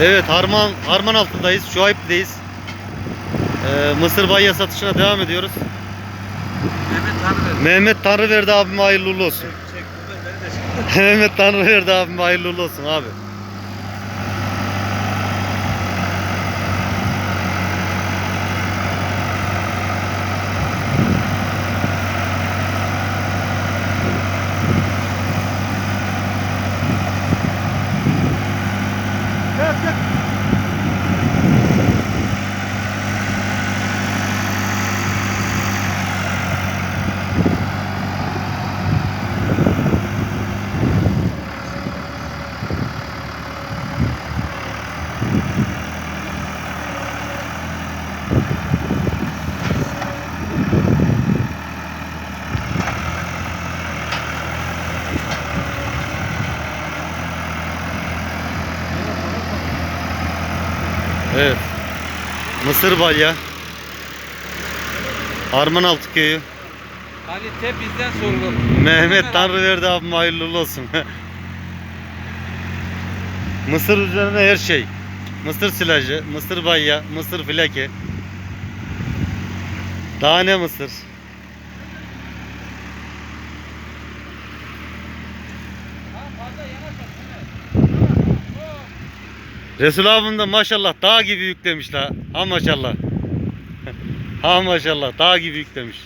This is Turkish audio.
Evet Harman Harman altındayız. Şuayb'deyiz. Ee, Mısır bayya satışına devam ediyoruz. Mehmet Tanrıver. Mehmet Tanrıverdi abime hayırlı uğurlu olsun. Çek çek. Mehmet Tanrıverdi abime hayırlı uğurlu olsun abi. Evet. Mısır balya. Harman altı köyü. Kalite bizden sorulur. Mehmet Tanrıverdi abime hayırlı olsun. Mısır üzerine her şey. Mısır silajı, mısır bayya, mısır filake. Daha ne mısır? Resul abim de maşallah dağ gibi yüklemiş la. Ha maşallah. ha maşallah dağ gibi yüklemiş.